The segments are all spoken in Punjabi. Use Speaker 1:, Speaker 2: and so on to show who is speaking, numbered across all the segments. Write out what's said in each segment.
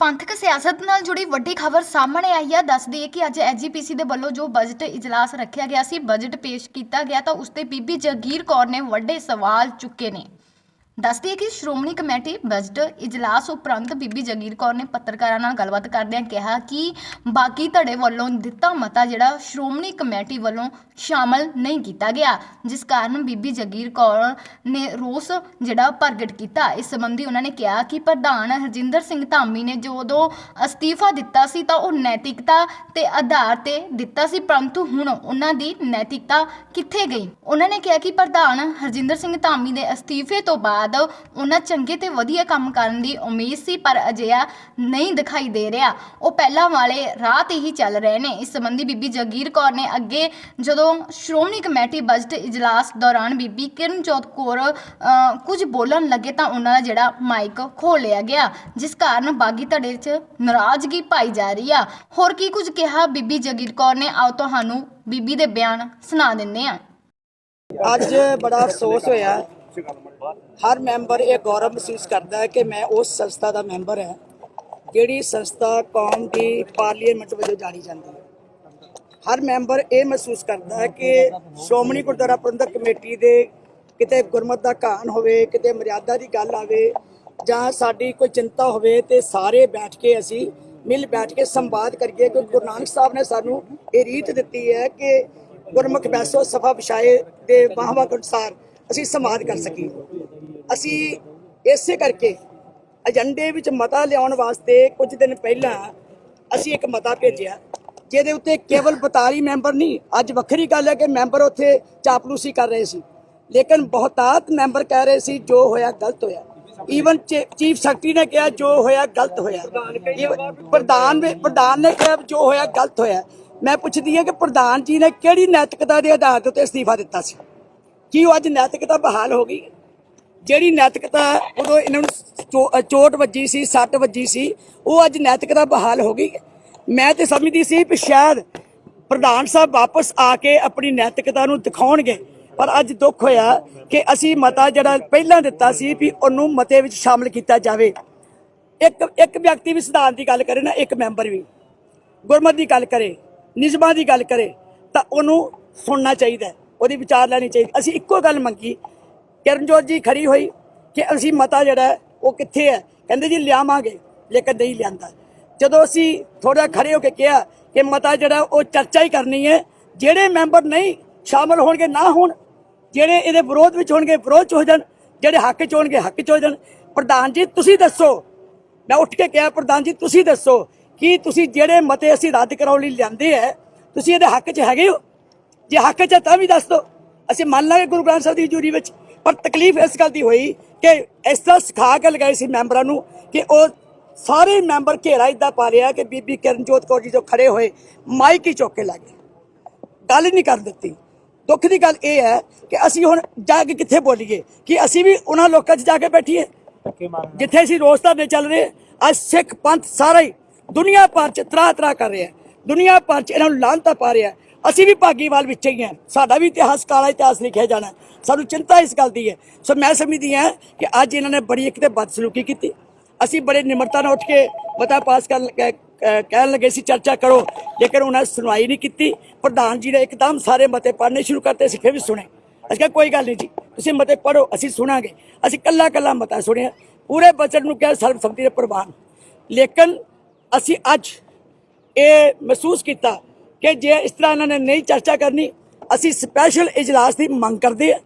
Speaker 1: ਪੰਥਕ ਸਿਆਸਤ ਨਾਲ ਜੁੜੀ ਵੱਡੀ ਖਬਰ ਸਾਹਮਣੇ ਆਈ ਹੈ ਦੱਸ ਦਈਏ ਕਿ ਅੱਜ ਐਜੀਪੀਸੀ ਦੇ ਵੱਲੋਂ ਜੋ ਬਜਟ ਇਜਲਾਸ ਰੱਖਿਆ ਗਿਆ ਸੀ ਬਜਟ ਪੇਸ਼ ਕੀਤਾ ਗਿਆ ਤਾਂ ਉਸ ਤੇ ਬੀਬੀ ਜਗੀਰ ਕੌਰ ਨੇ ਵੱਡੇ ਸਵਾਲ ਚੁੱਕੇ ਨੇ। ਦੱਸਦੀ ਹੈ ਕਿ ਸ਼੍ਰੋਮਣੀ ਕਮੇਟੀ ਬਜਟ ਇਜਲਾਸ ਉਪਰੰਤ ਬੀਬੀ ਜਗੀਰ ਕੌਰ ਨੇ ਪੱਤਰਕਾਰਾਂ ਨਾਲ ਗੱਲਬਾਤ ਕਰਦਿਆਂ ਕਿਹਾ ਕਿ ਬਾਕੀ ਧੜੇ ਵੱਲੋਂ ਦਿੱਤਾ ਮਤਾ ਜਿਹੜਾ ਸ਼੍ਰੋਮਣੀ ਕਮੇਟੀ ਵੱਲੋਂ ਸ਼ਾਮਲ ਨਹੀਂ ਕੀਤਾ ਗਿਆ, ਜਿਸ ਕਾਰਨ ਬੀਬੀ ਜਗੀਰ ਕੌਰ ਨੇ ਰੋਸ ਜਿਹੜਾ ਪ੍ਰਗਟ ਕੀਤਾ। ਇਸ ਸੰਬੰਧੀ ਉਹਨਾਂ ਨੇ ਕਿਹਾ ਕਿ ਪ੍ਰਧਾਨ ਹਰਜਿੰਦਰ ਸਿੰਘ ਧਾਮੀ ਨੇ ਜਦੋਂ ਅਸਤੀਫਾ ਦਿੱਤਾ ਸੀ ਤਾਂ ਉਹ ਨੈਤਿਕਤਾ ਤੇ ਆਧਾਰ ਤੇ ਦਿੱਤਾ ਸੀ, ਪਰੰਤੂ ਹੁਣ ਉਹਨਾਂ ਦੀ ਨੈਤਿਕਤਾ ਕਿੱਥੇ ਗਈ? ਉਹਨਾਂ ਨੇ ਕਿਹਾ ਕਿ ਪ੍ਰਧਾਨ ਹਰਜਿੰਦਰ ਸਿੰਘ ਧਾਮੀ ਦੇ ਅਸਤੀਫੇ ਤੋਂ ਬਾਅਦ ਉਹਨਾਂ ਚੰਗੇ ਤੇ ਵਧੀਆ ਕੰਮ ਕਰਨ ਦੀ ਉਮੀਦ ਸੀ, ਪਰ ਅਜਿਹਾ ਨਹੀਂ ਦਿਖਾਈ ਦੇ ਰਿਹਾ। ਉਹ ਪਹਿਲਾਂ ਵਾਲੇ ਰਾਹ ਤੇ ਹੀ ਚੱਲ ਰਹੇ ਨੇ। ਇਸ ਸੰਬੰਧੀ ਬੀਬੀ ਜਗੀਰ ਕੌਰ ਨੇ ਅੱਗੇ ਜਦੋਂ ਸ਼੍ਰੋਮਣੀ ਕਮੇਟੀ ਬਜਟ ਇਜਲਾਸ ਦੌਰਾਨ ਬੀਬੀ ਕਿਰਨਜੋਤ ਕੌਰ ਕੁਝ ਬੋਲਣ ਲੱਗੇ ਤਾਂ ਉਹਨਾਂ ਦਾ ਜਿਹੜਾ ਮਾਈਕ ਖੋਲ ਲਿਆ ਗਿਆ, ਜਿਸ ਕਾਰਨ ਬਾਗੀ ਧੜੇ 'ਚ ਨਾਰਾਜ਼ਗੀ ਪਾਈ ਜਾ ਰਹੀ ਆ। ਹੋਰ ਕੀ ਕੁਝ ਕਿਹਾ ਬੀਬੀ ਜਗੀਰ ਕੌਰ ਨੇ? ਆਓ ਤੁਹਾਨੂੰ ਬੀਬੀ ਦੇ ਬਿਆਨ ਸੁਣਾ ਦਿੰਦੇ ਆ
Speaker 2: ਅੱਜ ਬੜਾ ਅਫਸੋਸ ਹੋਇਆ ਹਰ ਮੈਂਬਰ ਇਹ ਗੌਰਵ ਮਹਿਸੂਸ ਕਰਦਾ ਹੈ ਕਿ ਮੈਂ ਉਸ ਸੰਸਥਾ ਦਾ ਮੈਂਬਰ ਹਾਂ, ਜਿਹੜੀ ਸੰਸਥਾ ਕੌਮ ਦੀ ਪਾਰਲੀਮੈਂਟ ਵਜੋਂ ਜਾਣੀ ਜਾਂਦੀ ਹੈ। ਹਰ ਮੈਂਬਰ ਇਹ ਮਹਿਸੂਸ ਕਰਦਾ ਹੈ ਕਿ ਸ਼੍ਰੋਮਣੀ ਗੁਰਦੁਆਰਾ ਪ੍ਰਬੰਧਕ ਕਮੇਟੀ ਦੇ ਕਿਤੇ ਗੁਰਮਤ ਦਾ ਘਾਣ ਹੋਵੇ, ਕਿਤੇ ਮਰਿਆਦਾ ਦੀ ਗੱਲ ਆਵੇ, ਜਾਂ ਸਾਡੀ ਕੋਈ ਚਿੰਤਾ ਹੋਵੇ ਤੇ ਸਾਰੇ ਬੈਠ ਕੇ ਅਸੀਂ ਮਿਲ ਬੈਠ ਕੇ ਸੰਵਾਦ ਕਰੀਏ। ਕਿ ਗੁਰੂ ਨਾਨਕ ਸਾਹਿਬ ਨੇ ਸਾਨੂੰ ਇਹ ਰੀਤ ਦਿੱਤੀ ਹੈ ਕਿ ਗੁਰਮੁਖ ਬੈਸੋ ਸਫਾ ਵਿਛਾਏ ਦੇ ਵਾਹਵਾ ਅਨੁਸਾਰ ਅਸੀਂ ਸਮਾਧ ਕਰ ਸਕੀਏ। ਅਸੀਂ ਇਸੇ ਕਰਕੇ ਏਜੰਡੇ ਵਿੱਚ ਮਤਾ ਲਿਆਉਣ ਵਾਸਤੇ ਕੁਝ ਦਿਨ ਪਹਿਲਾਂ ਅਸੀਂ ਇੱਕ ਮਤਾ ਭੇਜਿਆ, ਜਿਹਦੇ ਉੱਤੇ ਕੇਵਲ 42 ਮੈਂਬਰ ਨਹੀਂ, ਅੱਜ ਵੱਖਰੀ ਗੱਲ ਹੈ ਕਿ ਮੈਂਬਰ ਉੱਥੇ ਚਾਪਲੂਸੀ ਕਰ ਰਹੇ ਸੀ। ਲੇਕਿਨ ਬਹੁਤਾਤ ਮੈਂਬਰ ਕਹਿ ਰਹੇ ਸੀ, ਜੋ ਹੋਇਆ ਗਲਤ ਹੋਇਆ। ਈਵਨ ਚੀਫ ਸੈਕਟਰੀ ਨੇ ਕਿਹਾ, ਜੋ ਹੋਇਆ ਗਲਤ ਹੋਇਆ। ਪ੍ਰਧਾਨ ਪ੍ਰਧਾਨ ਨੇ ਕਿਹਾ, ਜੋ ਹੋਇਆ ਗਲਤ ਹੋਇਆ। ਮੈਂ ਪੁੱਛਦੀ ਹਾਂ ਕਿ ਪ੍ਰਧਾਨ ਜੀ ਨੇ ਕਿਹੜੀ ਨੈਤਿਕਤਾ ਦੇ ਆਧਾਰ ਤੇ ਉੱਤੇ ਅਸਤੀਫਾ ਦਿੱਤਾ ਸੀ? ਕੀ ਉਹ ਅੱਜ ਨੈਤਿਕਤਾ ਬਹਾਲ ਹੋ ਗਈ? ਜਿਹੜੀ ਨੈਤਿਕਤਾ ਉਦੋਂ ਇਹਨਾਂ ਨੂੰ ਚੋ- ਚੋਟ ਵੱਜੀ ਸੀ, ਸੱਟ ਵੱਜੀ ਸੀ, ਉਹ ਅੱਜ ਨੈਤਿਕਤਾ ਬਹਾਲ ਹੋ ਗਈ। ਮੈਂ ਤੇ ਸਮਝਦੀ ਸੀ ਕਿ ਸ਼ਾਇਦ ਪ੍ਰਧਾਨ ਸਾਹਿਬ ਵਾਪਸ ਆ ਕੇ ਆਪਣੀ ਨੈਤਿਕਤਾ ਨੂੰ ਦਿਖਾਉਣਗੇ, ਪਰ ਅੱਜ ਦੁੱਖ ਹੋਇਆ ਕਿ ਅਸੀਂ ਮਤਾ ਜਿਹੜਾ ਪਹਿਲਾਂ ਦਿੱਤਾ ਸੀ ਵੀ ਉਹਨੂੰ ਮਤੇ ਵਿੱਚ ਸ਼ਾਮਲ ਕੀਤਾ ਜਾਵੇ। ਇੱਕ ਇੱਕ ਵਿਅਕਤੀ ਵੀ ਸਿਧਾਂਤ ਦੀ ਗੱਲ ਕਰੇ ਨਾ, ਇੱਕ ਮੈਂਬਰ ਵੀ। ਗੁਰਮਤ ਦੀ ਗੱਲ ਕਰੇ, ਨਿਯਮਾਂ ਦੀ ਗੱਲ ਕਰੇ, ਤਾਂ ਉਹਨੂੰ ਸੁਣਨਾ ਚਾਹੀਦਾ ਉਹਦੀ ਵਿਚਾਰ ਲੈਣੀ ਚਾਹੀਦੀ। ਅਸੀਂ ਇੱਕੋ ਗੱਲ ਮੰਗੀ। ਕਿਰਨਜੋਤ ਜੀ ਖਰੀ ਹੋਈ ਕਿ ਅਸੀਂ ਮਤਾ ਜਿਹੜਾ ਉਹ ਕਿੱਥੇ ਹੈ? ਕਹਿੰਦੇ ਜੀ ਲਿਆਵਾਂਗੇ, ਲੇਕਿਨ ਨਹੀਂ ਲਿਆਂਦਾ। ਜਦੋਂ ਅਸੀਂ ਥੋੜਾ ਖਰੇ ਹੋ ਕੇ ਕਿਹਾ ਕਿ ਮਤਾ ਜਿਹੜਾ ਉਹ ਚਰਚਾ ਹੀ ਕਰਨੀ ਹੈ, ਜਿਹੜੇ ਮੈਂਬਰ ਨਹੀਂ ਸ਼ਾਮਲ ਹੋਣਗੇ, ਨਾ ਹੋਣ। ਜਿਹੜੇ ਇਹਦੇ ਵਿਰੋਧ ਵਿੱਚ ਹੋਣਗੇ, ਵਿਰੋਧ ਚ ਹੋ ਜਾਣ। ਜਿਹੜੇ ਹੱਕ ਚ ਹੋਣਗੇ, ਹੱਕ ਚ ਹੋ ਜਾਣ। ਪ੍ਰਧਾਨ ਜੀ, ਤੁਸੀਂ ਦੱਸੋ। ਮੈਂ ਉੱਠ ਕੇ ਕਿਹਾ, ਪ੍ਰਧਾਨ ਜੀ, ਤੁਸੀਂ ਦੱਸੋ ਕਿ ਤੁਸੀਂ ਜਿਹੜੇ ਮਤੇ ਅਸੀਂ ਰੱਦ ਕਰਾਉਣ ਲਈ ਲਿਆਂਦੇ ਐ ਤੁਸੀਂ ਇਹਦੇ ਹੱਕ 'ਚ ਹੈਗੇ ਹੋ? ਜੇ ਹੱਕ 'ਚ ਹੈ ਤਾਂ ਵੀ ਦੱਸ ਦਿਓ ਅਸੀਂ ਮੰਨ ਲਾਂਗੇ ਗੁਰੂ ਗ੍ਰੰਥ ਸਾਹਿਬ ਦੀ ਹਜ਼ੂਰੀ ਵਿੱਚ, ਪਰ ਤਕਲੀਫ ਇਸ ਗੱਲ ਦੀ ਹੋਈ ਕਿ ਇਸ ਤਰ੍ਹਾਂ ਸਿਖਾ ਕੇ ਲਗਾਏ ਸੀ ਮੈਂਬਰਾਂ ਨੂੰ ਕਿ ਉਹ ਸਾਰੇ ਮੈਂਬਰ ਘੇਰਾ ਇਦਾਂ ਪਾ ਲਿਆ ਕਿ ਬੀਬੀ ਕਿਰਨਜੋਤ ਕੌਰ ਜੀ ਜੋ ਖੜੇ ਹੋਏ, ਮਾਈਕ ਹੀ ਚੁੱਕ ਕੇ ਲੱਗੇ ਗੱਲ ਨਹੀਂ ਕਰ ਦਿੱਤੀ। ਦੁੱਖ ਦੀ ਗੱਲ ਇਹ ਹੈ ਕਿ ਅਸੀਂ ਹੁਣ ਜਾ ਕੇ ਕਿੱਥੇ ਬੋਲੀਏ? ਕਿ ਅਸੀਂ ਵੀ ਉਹਨਾਂ ਲੋਕਾਂ 'ਚ ਜਾ ਕੇ ਬੈਠੀਏ? ਜਿੱਥੇ ਅਸੀਂ ਰੋਸ ਧਰਨੇ ਚੱਲ ਰਹੇ, ਅੱਜ ਸਿੱਖ ਪੰਥ ਸਾਰਾ ਹੀ ਦੁਨੀਆ ਭਰ ਚ ਤਰਾ ਤਰਾ ਕਰ ਰਿਹਾ ਦੁਨੀਆ ਭਰ ਚ ਇਹਨਾਂ ਨੂੰ ਲਾਂਤਾ ਪਾ ਰਿਹਾ ਅਸੀਂ ਵੀ ਭਾਗੀਵਾਲ ਵਿੱਚ ਹੀ ਹਾਂ। ਸਾਡਾ ਵੀ ਇਤਿਹਾਸ ਕਾਲਾ ਇਤਿਹਾਸ ਲਿਖਿਆ ਜਾਣਾ ਸਾਨੂੰ ਚਿੰਤਾ ਇਸ ਗੱਲ ਦੀ ਹੈ। ਸੋ ਮੈਂ ਸਮਝਦੀ ਹਾਂ ਕਿ ਅੱਜ ਇਹਨਾਂ ਨੇ ਬੜੀ ਇੱਕ ਤੇ ਬਦਸਲੂਕੀ ਕੀਤੀ। ਅਸੀਂ ਬੜੇ ਨਿਮਰਤਾ ਨਾਲ ਉੱਠ ਕੇ ਮਤਾ ਪਾਸ ਕਰਨ ਕਹਿ- ਕਹਿਣ ਲੱਗੇ ਸੀ, ਚਰਚਾ ਕਰੋ। ਲੇਕਿਨ ਉਹਨਾਂ ਨੇ ਸੁਣਵਾਈ ਨਹੀਂ ਕੀਤੀ। ਪ੍ਰਧਾਨ ਜੀ ਨੇ ਇੱਕਦਮ ਸਾਰੇ ਮਤੇ ਪੜ੍ਹਨੇ ਸ਼ੁਰੂ ਕਰਤੇ। ਅਸੀਂ ਫਿਰ ਵੀ ਸੁਣੇ। ਅਸੀਂ ਕਿਹਾ, ਕੋਈ ਗੱਲ ਨਹੀਂ ਜੀ, ਤੁਸੀਂ ਮਤੇ ਪੜੋ ਅਸੀਂ ਸੁਣਾਂਗੇ। ਅਸੀਂ ਕੱਲਾ ਕੱਲਾ ਮਤਾ ਸੁਣਿਆ। ਪੂਰੇ ਬਜਟ ਨੂੰ ਕਿਹਾ ਸਰਬਸੰਮਤੀ ਦੇ ਪ੍ਰਵਾਨ। ਲੇਕਿਨ ਅਸੀਂ ਅੱਜ ਇਹ ਮਹਿਸੂਸ ਕੀਤਾ ਕਿ ਜੇ ਇਸ ਤਰ੍ਹਾਂ ਇਹਨਾਂ ਨੇ ਨਹੀਂ ਚਰਚਾ ਕਰਨੀ ਅਸੀਂ ਸਪੈਸ਼ਲ ਇਜਲਾਸ ਦੀ ਮੰਗ ਕਰਦੇ ਹਾਂ।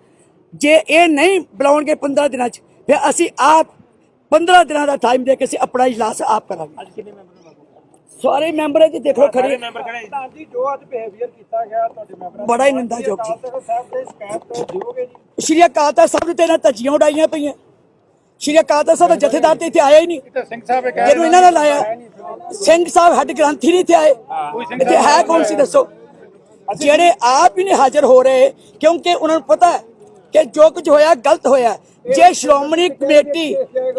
Speaker 2: ਜੇ ਇਹ ਨਹੀਂ ਬੁਲਾਉਣਗੇ 15 ਦਿਨਾਂ 'ਚ ਫਿਰ ਅਸੀਂ ਆਪ 15 ਦਿਨਾਂ ਦਾ ਟਾਈਮ ਦੇ ਕੇ ਅਸੀਂ ਆਪਣਾ ਇਜਲਾਸ ਆਪ ਕਰਾਂਗੇ। ਸਾਰੇ ਮੈਂਬਰ ਜੀ ਦੇਖੋ ਖੜੇ।
Speaker 3: ਪ੍ਰਧਾਨ ਜੀ ਜੋ ਅੱਜ ਬਿਹੇਵੀਅਰ ਕੀਤਾ ਗਿਆ ਤੁਹਾਡੇ ਮੈਂਬਰਾਂ
Speaker 2: ਬੜਾ ਹੀ ਨਿੰਦਾਯੋਗ ਜੀ।
Speaker 3: ਜੀ ਸਾਹਿਬ ਦੇ ਸ਼ਿਕਾਇਤ ਦਿਓਗੇ ਜੀ?
Speaker 2: ਸ਼੍ਰੀ ਅਕਾਲ ਤਖਤ ਸਾਹਿਬ ਦੇ ਨਾਲ ਧੱਜੀਆਂ ਉਡਾਈਆਂ ਪਈਆਂ। ਸ਼੍ਰੀ ਅਕਾਲ ਤਖਤ ਸਾਹਿਬ ਦਾ ਜਥੇਦਾਰ ਤੇ ਇੱਥੇ ਆਇਆ ਹੀ ਨਹੀਂ।
Speaker 3: ਸਿੰਘ ਸਾਹਿਬ ਇਹ
Speaker 2: ਜਿਹਨੂੰ ਇਹਨਾਂ ਨੇ ਲਾਇਆ। ਸਿੰਘ ਸਾਹਿਬ ਹੈੱਡ ਗ੍ਰੰਥੀ ਨਹੀਂ ਇੱਥੇ ਆਏ। ਇੱਥੇ ਹੈ ਕੌਣ ਸੀ ਦੱਸੋ? ਜਿਹੜੇ ਆਪ ਹੀ ਨਹੀਂ ਹਾਜ਼ਰ ਹੋ ਰਹੇ ਕਿਉਂਕਿ ਉਹਨਾਂ ਨੂੰ ਪਤਾ ਹੈ ਕਿ ਜੋ ਕੁਝ ਹੋਇਆ ਗਲਤ ਹੋਇਆ ਜੇ ਸ਼੍ਰੋਮਣੀ ਕਮੇਟੀ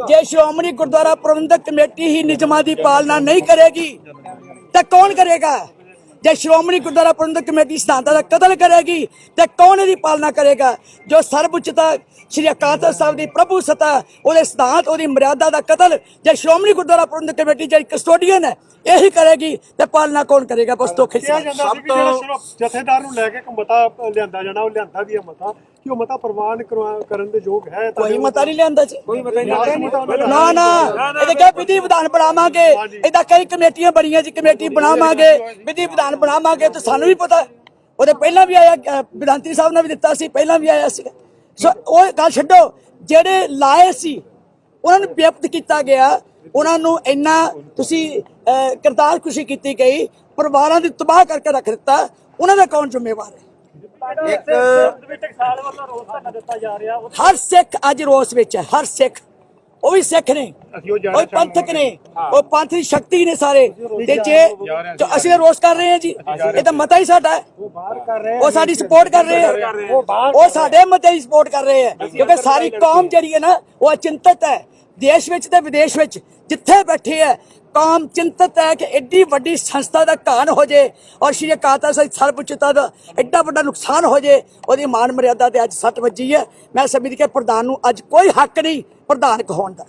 Speaker 2: ਜੇ ਸ਼੍ਰੋਮਣੀ ਗੁਰਦੁਆਰਾ ਪ੍ਰਬੰਧਕ ਕਮੇਟੀ ਹੀ ਨਿਯਮਾਂ ਦੀ ਪਾਲਣਾ ਨਹੀਂ ਕਰੇਗੀ ਤਾਂ ਕੌਣ ਕਰੇਗਾ? ਜੇ ਸ਼੍ਰੋਮਣੀ ਗੁਰਦੁਆਰਾ ਪ੍ਰਬੰਧਕ ਕਮੇਟੀ ਸਿਧਾਂਤਾਂ ਦਾ ਕਤਲ ਕਰੇਗੀ ਤੇ ਕੌਣ ਇਹਦੀ ਪਾਲਣਾ ਕਰੇਗਾ? ਜੋ ਸਰਵਉੱਚਤਾ ਸ਼੍ਰੀ ਅਕਾਲ ਤਖ਼ਤ ਸਾਹਿਬ ਦੀ ਪ੍ਰਭੂ ਸਤਾ ਉਹਦੇ ਸਿਧਾਂਤ ਉਹਦੀ ਮਰਿਆਦਾ ਦਾ ਕਤਲ ਜੇ ਸ਼੍ਰੋਮਣੀ ਗੁਰਦੁਆਰਾ ਪ੍ਰਬੰਧਕ ਕਮੇਟੀ ਜਿਹੜੀ ਕਸਟੋਡੀਅਨ ਹੈ ਇਹੀ ਕਰੇਗੀ ਤੇ ਪਾਲਣਾ ਕੌਣ ਕਰੇਗਾ? ਬਸ ਧੋਖੇ
Speaker 3: ਕਿਹਾ
Speaker 2: ਚ
Speaker 3: ਜਾਂਦਾ ਸੀ ਵੀ ਜਿਹੜਾ ਸਿਰਫ ਜਥੇਦਾਰ ਨੂੰ ਲੈ ਕੇ ਇੱਕ ਮਤਾ ਲਿਆਂਦਾ ਜਾਣਾ ਉਹ ਲਿਆਂਦਾ ਵੀ ਹੈ ਮਤਾ। ਕਿ ਉਹ ਮਤਾ ਪ੍ਰਵਾਨ ਕਰਨ ਦੇ ਯੋਗ ਹੈ? ਤਾਂ
Speaker 2: ਕੋਈ ਮਤਾ ਨਹੀਂ ਲਿਆਂਦਾ ਜੀ।
Speaker 3: ਕੋਈ ਮਤਾ ਨਹੀਂ
Speaker 2: ਨਾ ਨਾ ਇਹਦੇ ਕਹੇ ਵਿਧੀ ਵਿਧਾਨ ਬਣਾਵਾਂਗੇ। ਇਹਦਾ ਕਈ ਕਮੇਟੀਆਂ ਬਣੀਆਂ ਜੀ ਕਮੇਟੀ ਬਣਾਵਾਂਗੇ। ਵਿਧੀ ਵਿਧਾਨ ਬਣਾਵਾਂਗੇ ਤੇ ਸਾਨੂੰ ਵੀ ਪਤਾ। ਉਹਦੇ ਪਹਿਲਾਂ ਵੀ ਆਇਆ ਵਿਧਾਨਤੀ ਸਾਹਿਬ ਨੇ ਵੀ ਦਿੱਤਾ ਸੀ ਪਹਿਲਾਂ ਵੀ ਆਇਆ ਸੀ ਸੋ ਉਹ ਗੱਲ ਛੱਡੋ ਜਿਹੜੇ ਲਾਏ ਸੀ ਉਹਨਾਂ ਨੂੰ ਵਿਅਕਤ ਕੀਤਾ ਗਿਆ। ਉਹਨਾਂ ਨੂੰ ਇੰਨਾ ਤੁਸੀਂ ਕਰਤਾਰ ਖੁਸ਼ੀ ਕੀਤੀ ਗਈ ਪਰਿਵਾਰਾਂ ਦੀ ਤਬਾਹ ਕਰਕੇ ਰੱਖ ਦਿੱਤਾ। ਉਹਨਾਂ ਦਾ ਕੌਣ ਜ਼ਿੰਮੇਵਾਰ ਹੈ? ਹਰ ਸਿੱਖ ਅੱਜ ਰੋਸ ਵਿੱਚ ਹੈ ਹਰ ਸਿੱਖ। ਉਹ ਵੀ ਸਿੱਖ ਨੇ।
Speaker 3: ਉਹ
Speaker 2: ਪੰਥਕ ਨੇ। ਉਹ ਪੰਥ ਦੀ ਸ਼ਕਤੀ ਨੇ ਸਾਰੇ। ਤੇ ਜੇ ਜੋ ਅਸੀਂ ਰੋਸ ਕਰ ਰਹੇ ਹਾਂ ਜੀ ਇਹ ਤਾਂ ਮਤਾ ਹੀ ਸਾਡਾ ਹੈ।
Speaker 3: ਬਾਹਰ ਕਰ ਰਹੇ
Speaker 2: ਉਹ ਸਾਡੀ ਸਪੋਰਟ ਕਰ ਰਹੇ ਹੈ।
Speaker 3: ਉਹ ਬਾਹਰ
Speaker 2: ਉਹ ਸਾਡੇ ਮਤੇ ਦੀ ਸਪੋਰਟ ਕਰ ਰਹੇ ਹੈ। ਕਿਉਂਕਿ ਸਾਰੀ ਕੌਮ ਜਿਹੜੀ ਹੈ ਨਾ ਉਹ ਅਚਿੰਤਤ ਹੈ। ਦੇਸ਼ ਵਿੱਚ ਤੇ ਵਿਦੇਸ਼ ਵਿੱਚ ਜਿੱਥੇ ਬੈਠੇ ਹੈ ਕੌਮ ਚਿੰਤਤ ਹੈ ਕਿ ਐਡੀ ਵੱਡੀ ਸੰਸਥਾ ਦਾ ਘਾਣ ਹੋ ਜੇ ਔਰ ਸ਼੍ਰੀ ਅਕਾਲ ਤਖ਼ਤ ਸਾਹਿਬ ਸਰਬਉੱਚਤਾ ਦਾ ਐਡਾ ਵੱਡਾ ਨੁਕਸਾਨ ਹੋ ਜੇ, ਉਹਦੀ ਮਾਨ ਮਰਿਆਦਾ ਤੇ ਅੱਜ ਸੱਟ ਵੱਜੀ ਹੈ। ਮੈਂ ਸਮਝਦੀ ਕਿ ਪ੍ਰਧਾਨ ਨੂੰ ਅੱਜ ਕੋਈ ਹੱਕ ਨਹੀਂ ਪ੍ਰਧਾਨ ਕਹਾਉਣ ਦਾ।